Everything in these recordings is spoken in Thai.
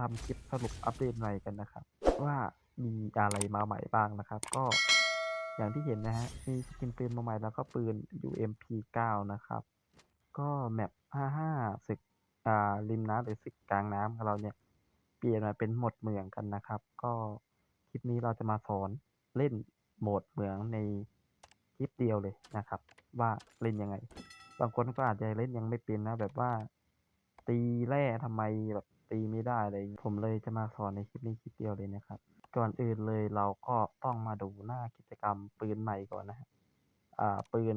ทำคลิปสรุปอัปเดตใหม่กันนะครับ ว่ามีอะไรมาใหม่บ้างนะครับ ก็อย่างที่เห็นนะฮะมีสกินปืนมาใหม่แล้วก็ปืน UMP 9 นะครับ ก็แมป 55ศึกอ่าริมน้ำหรือศึกกลางน้ำของเราเนี่ย เปลี่ยนมาเป็นโหมดเมืองกันนะครับ ก็คลิปนี้เราจะมาสอนเล่นโหมดเมืองในคลิปเดียวเลยนะครับ ว่าเล่นยังไง บางคนก็อาจจะเล่นยังไม่เป็นนะ แบบว่า ตีแร่ทำไมแบบ ตีไม่ได้อะไรอย่างงี้ผมเลยจะมาสอนในคลิปนี้คลิปเดียวเลยนะครับ ก่อนอื่นเลยเราก็ต้องมาดูหน้ากิจกรรมปืนใหม่ก่อนนะฮะอ่าปืน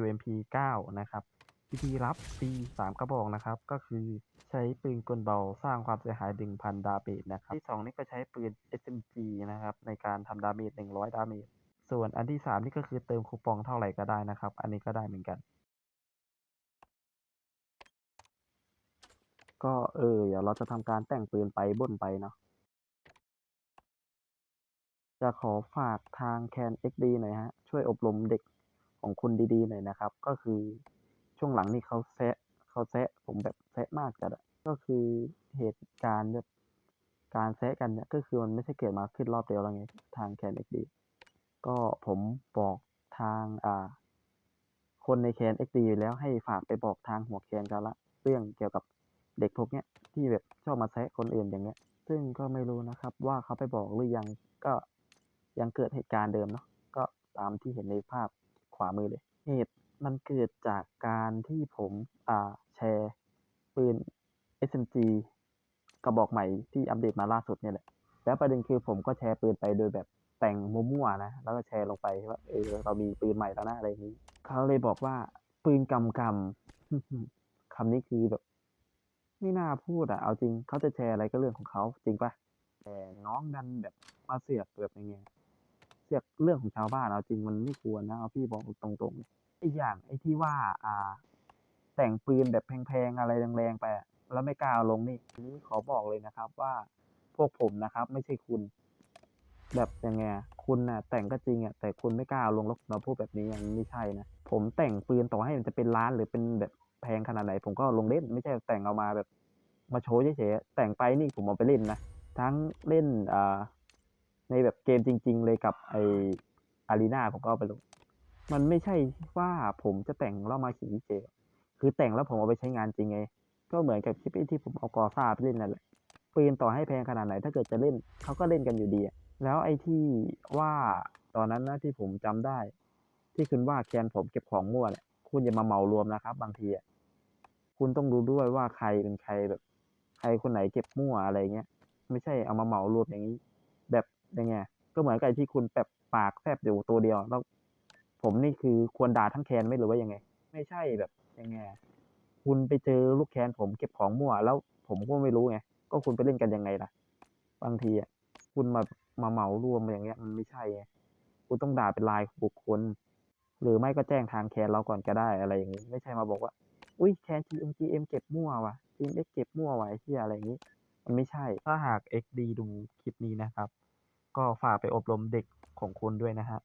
UMP 9 นะครับวิธีรับ C 3กระบอกนะครับ ก็คือใช้ปืนกลเบาสร้างความเสียหาย 1,000 ดาเมจนะครับ ที่ 2 นี่ก็ใช้ปืน SMG นะครับ ในการทำดาเมจ100 ดาเมจส่วนอันที่ 3 นี่ก็คือเติมคูปองเท่าไหร่ก็ได้นะครับ อันนี้ก็ได้เหมือนกัน ก็เออ เดี๋ยวเราจะทำการแต่งปืนไปบนไปเนาะ จะขอฝากทางแคน XD หน่อยฮะ ช่วยอบรมเด็กของคุณดีๆหน่อยนะครับ ก็คือช่วงหลังนี่เขาแซะเขาแซะผมแบบแซะมากจัดก็คือเหตุการณ์แบบการแซะกันเนี่ยก็คือมันไม่ใช่เกิดมาขึ้นรอบเดียวแล้วไงทางแคน XD ก็ผมบอกทางอ่า คนในแคน XD อยู่แล้วให้ฝากไปบอกทางหัวแคนกันละ เรื่องเกี่ยวกับ เด็กพวกเนี้ยที่แบบชอบมาแซะคนอื่นอย่างเงี้ย ซึ่งก็ไม่รู้นะครับ ว่าเขาไปบอกหรือยังก็ยังเกิดเหตุการณ์เดิมเนาะก็ตามที่เห็นในภาพขวามือเลยเหตุมันเกิดจากการที่ผมอ่าแชร์ปืน SMG กระบอกใหม่ที่อัปเดตมาล่าสุดเนี่ยแหละ แล้วประเด็นคือผมก็แชร์ปืนไปโดยแบบแต่งมั่วๆนะ แล้วก็แชร์ลงไปว่าเออเรามีปืนใหม่แล้วนะอะไรอย่างนี้ เขาเลยบอกว่าปืนกำกำคำนี้คือแบบ ไม่น่าพูดอะเอาจริงเขาจะแชร์อะไรก็เรื่องของเขาจริงปะแต่น้องดันแบบมาเสือกแบบอย่างเงี้ยเสือกเรื่องของชาวบ้านเอาจริงมันไม่ควรนะเอาพี่บอกตรงๆอีกอย่างไอ้ที่ว่า อ่า แต่งปืนแบบแพงๆอะไรแรงๆไปแล้วไม่กล้าลงนี่นี้ขอบอกเลยนะครับว่าพวกผมนะครับ ไม่ใช่คุณ แบบยังไงคุณน่ะ แต่งก็จริงอะแต่คุณไม่กล้าเอาลงแล้วมาพูดแบบนี้ยังไม่ใช่นะผมแต่งปืนต่อให้มันจะเป็นล้านหรือเป็นแบบ แพงขนาดไหน ผมก็ลงเล่นไม่ใช่แต่งเอามาแบบ มาโชว์เฉยๆแต่งไปนี่ผมเอาไปเล่นนะ ทั้งเล่นอ่าในแบบเกมจริง ๆ เลยกับไออารีนาผมก็เอาไปลง มันไม่ใช่ว่าผมจะแต่งแล้วมาขี่เฉยคือแต่งแล้วผมเอาไปใช้งานจริงไง ก็เหมือนกับคลิปที่ผมเอากอซ่าไปเล่นนั่นแหละปืนต่อให้แพงขนาดไหน ถ้าเกิดจะเล่นเขาก็เล่นกันอยู่ดีแล้วไอ้ที่ว่าตอนนั้นนะที่ผมจำได้ ที่คุณว่าแคนผมเก็บของมั่วแหละคุณอย่ามาเหมารวมนะครับ บางทีอะ คุณต้องดูด้วยว่าใครเป็นใครแบบ ใครคนไหนเก็บมั่วอะไรเงี้ย ไม่ใช่เอามาเหมารวมอย่างนี้ แบบยังไงก็เหมือนกับไอ้ที่คุณแบบปากแซบอยู่ตัวเดียวแล้ว ผมนี่คือควรด่าทั้งแคนไม่หรือว่ายังไง ไม่ใช่แบบยังไงคุณไปเจอลูกแคนผมเก็บของมั่ว แล้วผมก็ไม่รู้ไงก็คุณไปเล่นกันยังไงล่ะ บางทีอะคุณมามาเหมารวมอย่างเงี้ย มันไม่ใช่ไงคุณต้องด่าเป็นรายบุคคล หรือไม่ก็แจ้งทางแคนเราก่อนก็ได้อะไรอย่างนี้ ไม่ใช่มาบอกว่า อุ้ยแคน GM GM เก็บมั่วว่ะ GM X เก็บมั่วไอ้เหี้ยอะไรอย่างนี้ มันไม่ใช่ ถ้าหาก XD ดูคลิปนี้นะครับ ก็ฝากไปอบรมเด็กของคุณด้วยนะฮะ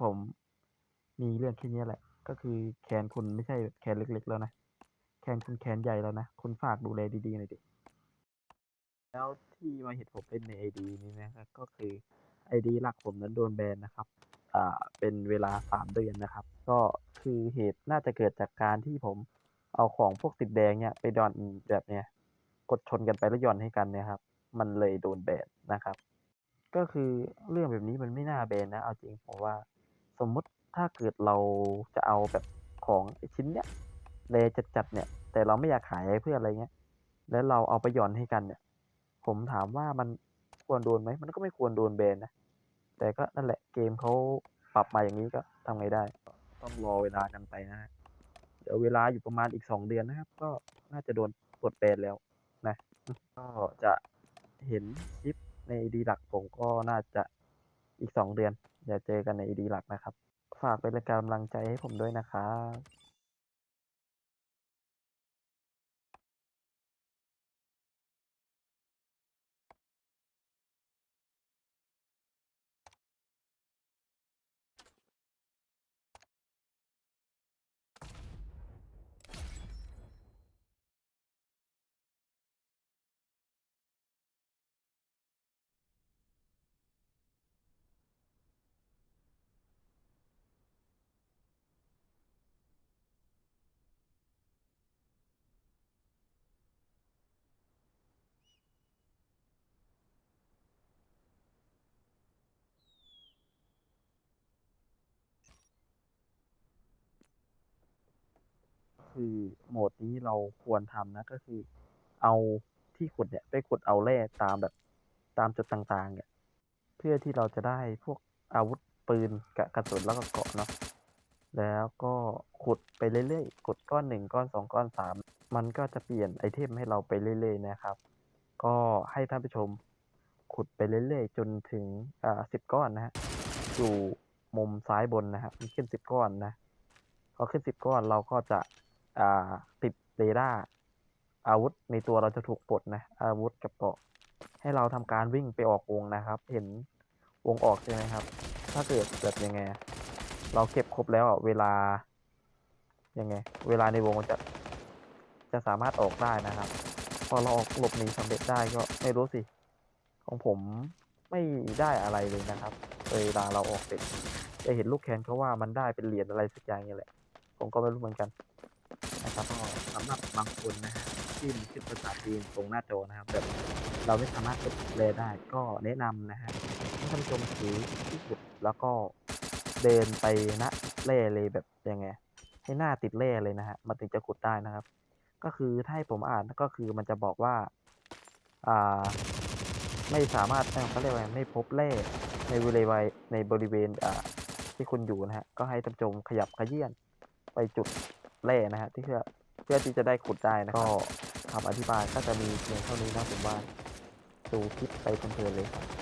ผมมีเรื่องแค่นี้แหละ ก็คือแคนคุณไม่ใช่แคนเล็ก ๆ แล้วนะแคนคุณแคนใหญ่แล้วนะ คุณฝากดูแลดีๆหน่อยดิ แล้วที่มาเห็นผมเล่นในไอดีนี้นะครับก็คือไอดีหลักผมนั้นโดนแบนนะครับอ่าเป็นเวลาสามเดือนนะครับ ก็คือเหตุน่าจะเกิดจากการที่ผม เอาของพวกติดแดงเนี่ยไปดอนแบบเนี้ยกดชนกันไปแล้วหย่อนให้กันเนี่ยครับ มันเลยโดนแบนนะครับ ก็คือเรื่องแบบนี้มันไม่น่าแบนนะ เอาจริงผมว่า สมมุติถ้าเกิดเราจะเอาแบบของไอชิ้นเนี้ยเลจัดๆเนี่ย แต่เราไม่อยากขายเพื่ออะไรเงี้ย แล้วเราเอาไปหย่อนให้กันเนี่ย ผมถามว่ามันควรโดนไหม มันก็ไม่ควรโดนแบนนะ แต่ก็นั่นแหละเกมเขาปรับมาอย่างนี้ก็ทำไงได้ ต้องรอเวลากันไปนะฮะ เดี๋ยวเวลาอยู่ประมาณอีกสองเดือนนะครับ ก็น่าจะโดนปลดแบนแล้วนะ ก็จะเห็นคลิปในดีหลักผมก็น่าจะอีกสองเดือนอย่าเจอกันในดีหลักนะครับ ฝากเป็นกำลังใจให้ผมด้วยนะครับ คือโหมดนี้เราควรทำนะ ก็คือ เอาที่ขุดเนี่ย ไปขุดเอาแร่ตามแบบตามจุดต่างๆ เนี่ย เพื่อที่เราจะได้พวกอาวุธปืนกะกระสุนแล้วก็เกาะเนาะแล้วก็ขุดไปเรื่อยๆกดก้อนหนึ่งก้อนสองก้อนสามมันก็จะเปลี่ยนไอเทมให้เราไปเรื่อยๆนะครับ ก็ให้ท่านผู้ชมขุดไปเรื่อยๆ จนถึงอ่าสิบก้อนนะฮะอยู่มุมซ้ายบนนะครับมันขึ้นสิบก้อนนะพอขึ้นสิบก้อนเราก็จะ ติดเรดาร์อาวุธในตัวเราจะถูกปลดนะ อาวุธกับเกาะ ให้เราทำการวิ่งไปออกวงนะครับ เห็นวงออกใช่ไหมครับ ถ้าเกิดแบบยังไง เราเก็บครบแล้วเวลายังไง เวลาในวงมันจะจะสามารถออกได้นะครับ พอเราออกหลบหนีสำเร็จได้ก็ไม่รู้สิ ของผมไม่ได้อะไรเลยนะครับเวลาเราออกเสร็จจะเห็นลูกแคนเขาว่ามันได้เป็นเหรียญอะไรสักอย่างนี่แหละ ผมก็ไม่รู้เหมือนกัน นะครับก็สำหรับบางคนนะฮะที่มันขึ้นภาษาจีนตรงหน้าจอนะครับแบบเราไม่สามารถกดแลได้ก็แนะนำนะฮะให้ท่านผู้ชมถือที่ขุดแล้วก็เดินไปณแร่เลยแบบยังไง ให้หน้าติดแร่เลยนะฮะมันถึงจะขุดได้นะครับ ก็คือถ้าให้ผมอ่านก็คือมันจะบอกว่าอ่า ไม่สามารถเขาเรียกว่าไม่พบแร่ในบริเวณในบริเวณอ่าที่คุณอยู่นะฮะก็ให้ท่านผู้ชมขยับขยื่นไปจุด แร่นะฮะที่เพื่อเพื่อที่จะได้ขุดได้นะครับก็คำอธิบายก็จะมีเพียงเท่านี้นะผมว่าดูคลิปไปเพลินๆเลยครับ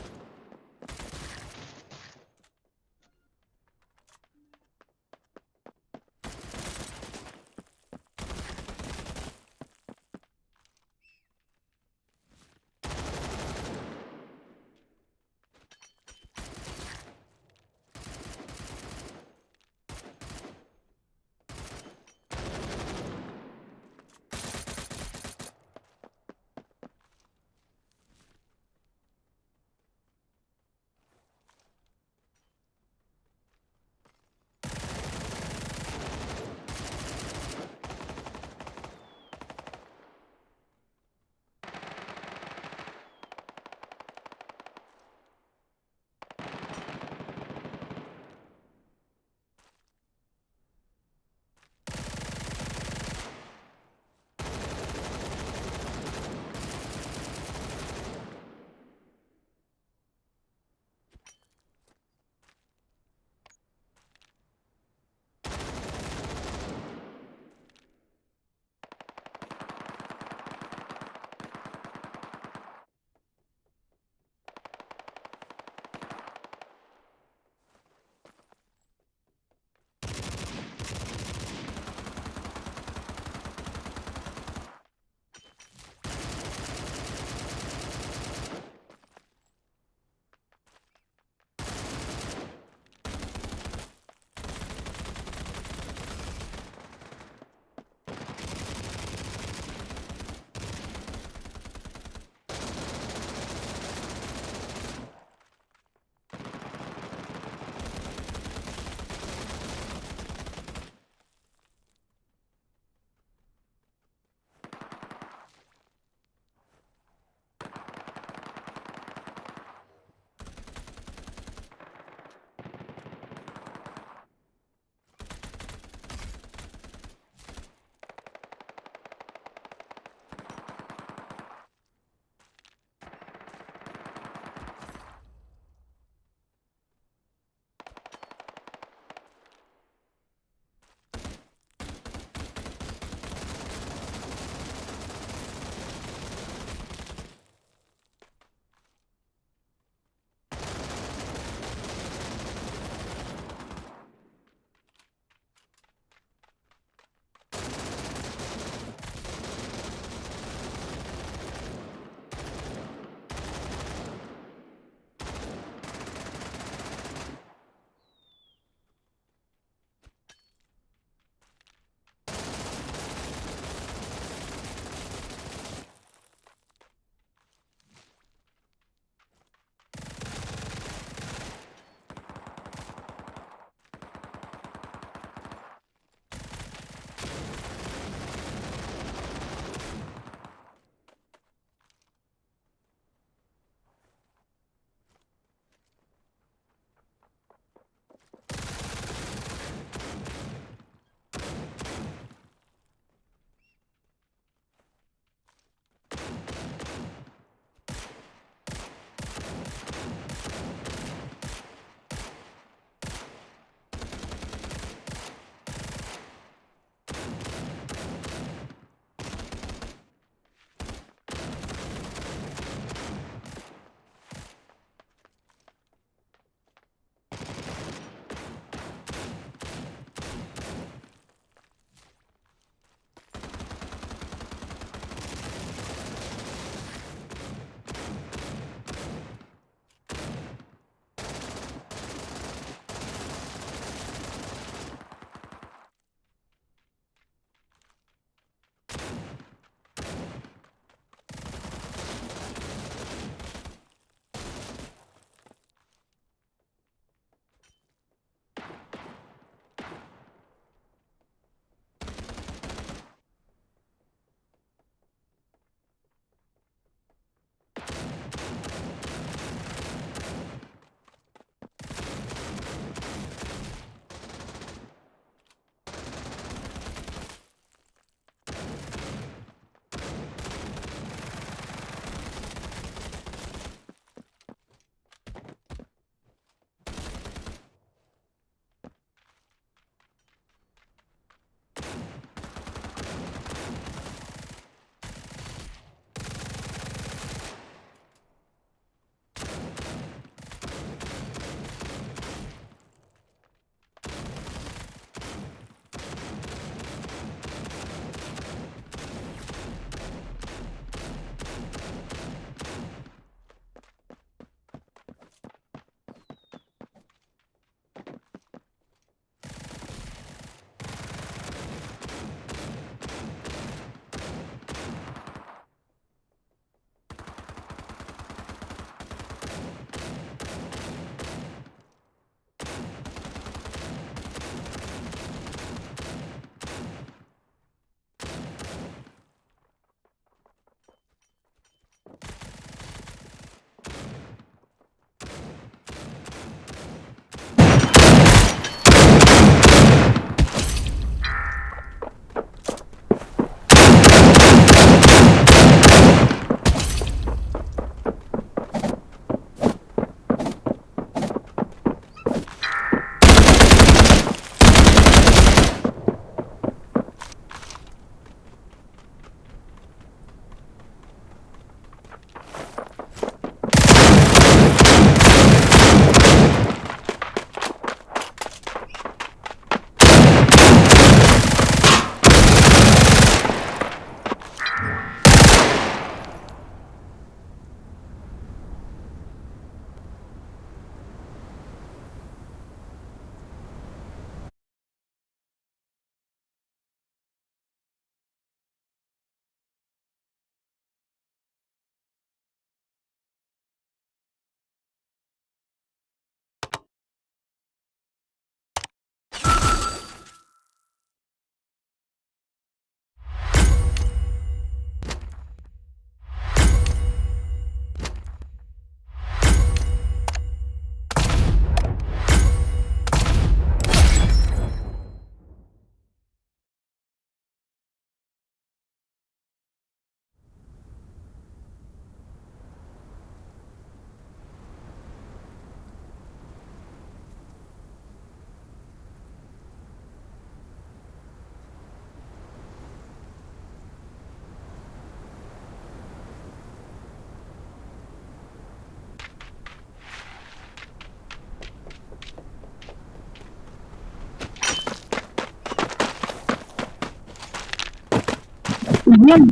เยี่ยม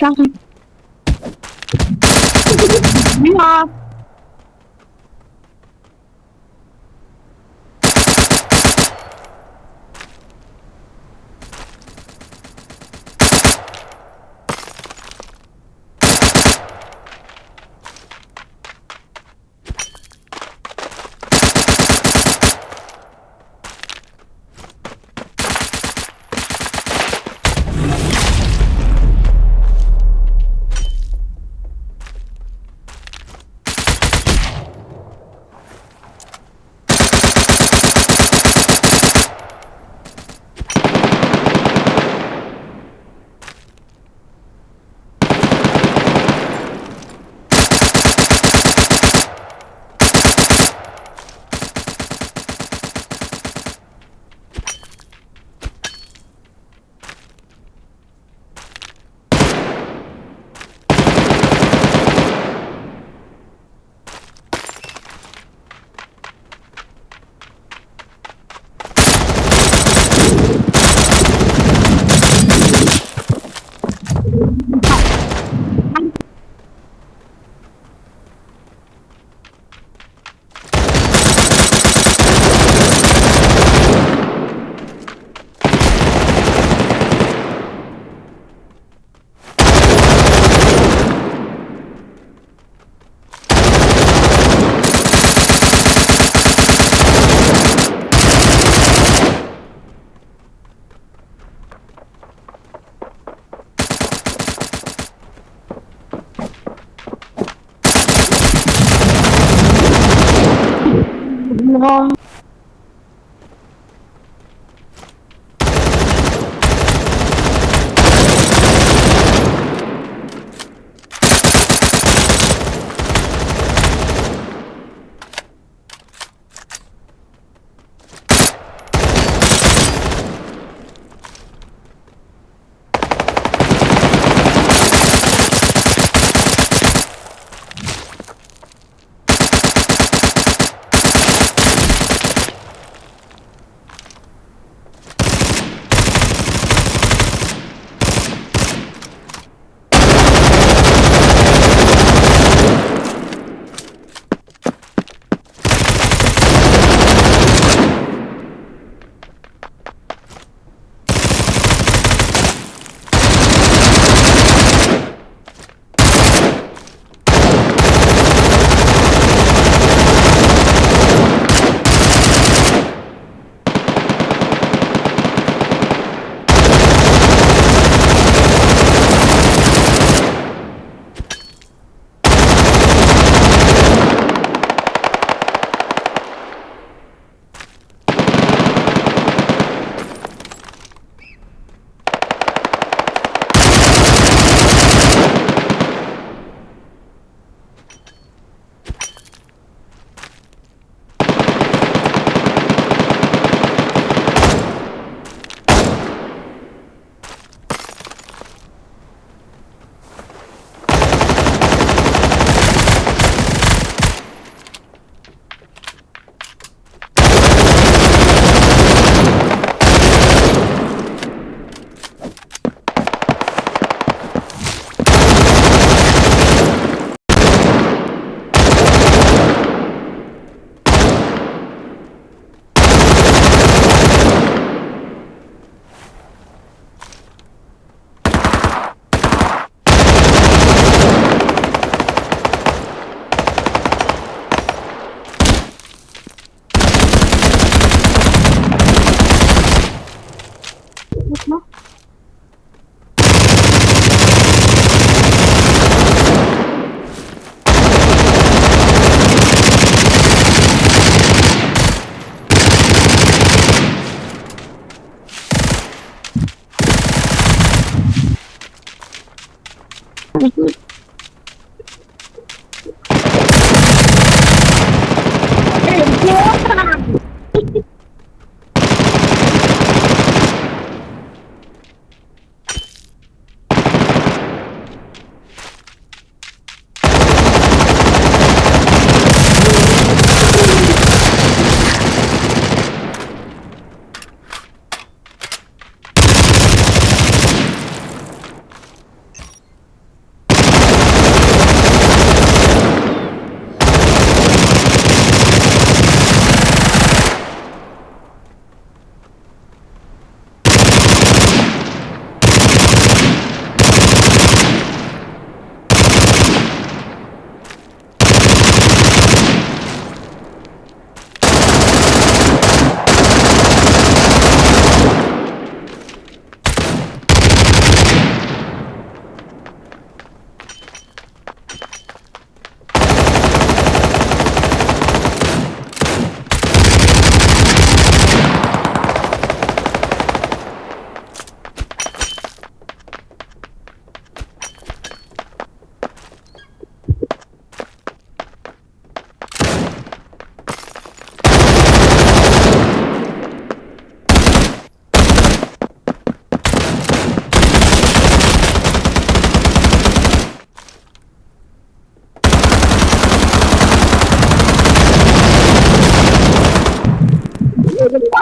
ช่า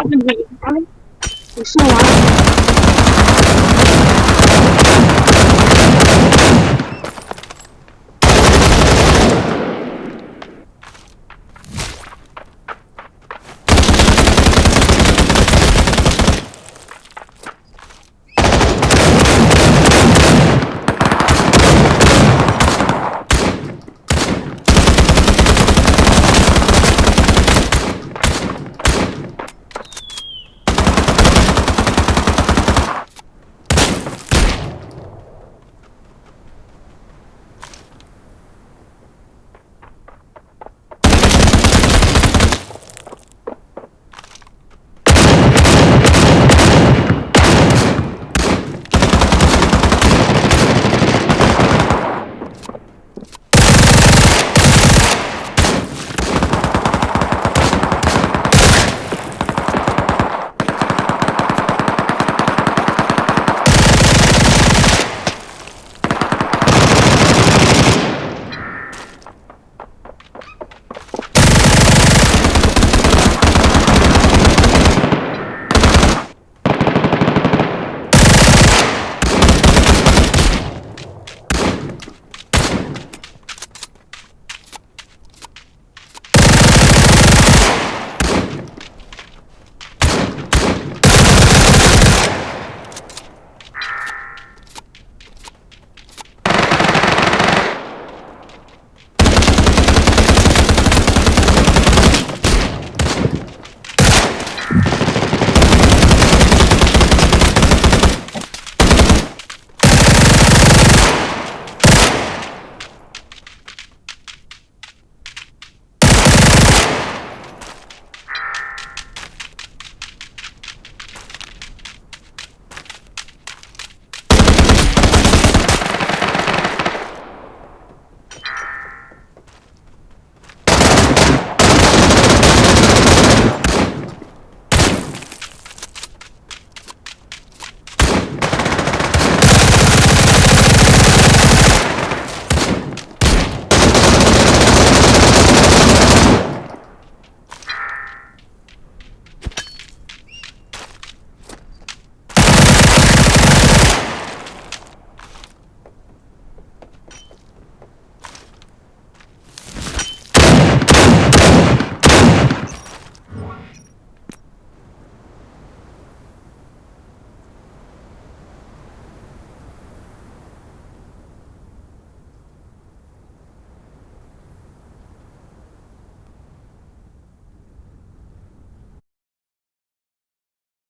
Mình.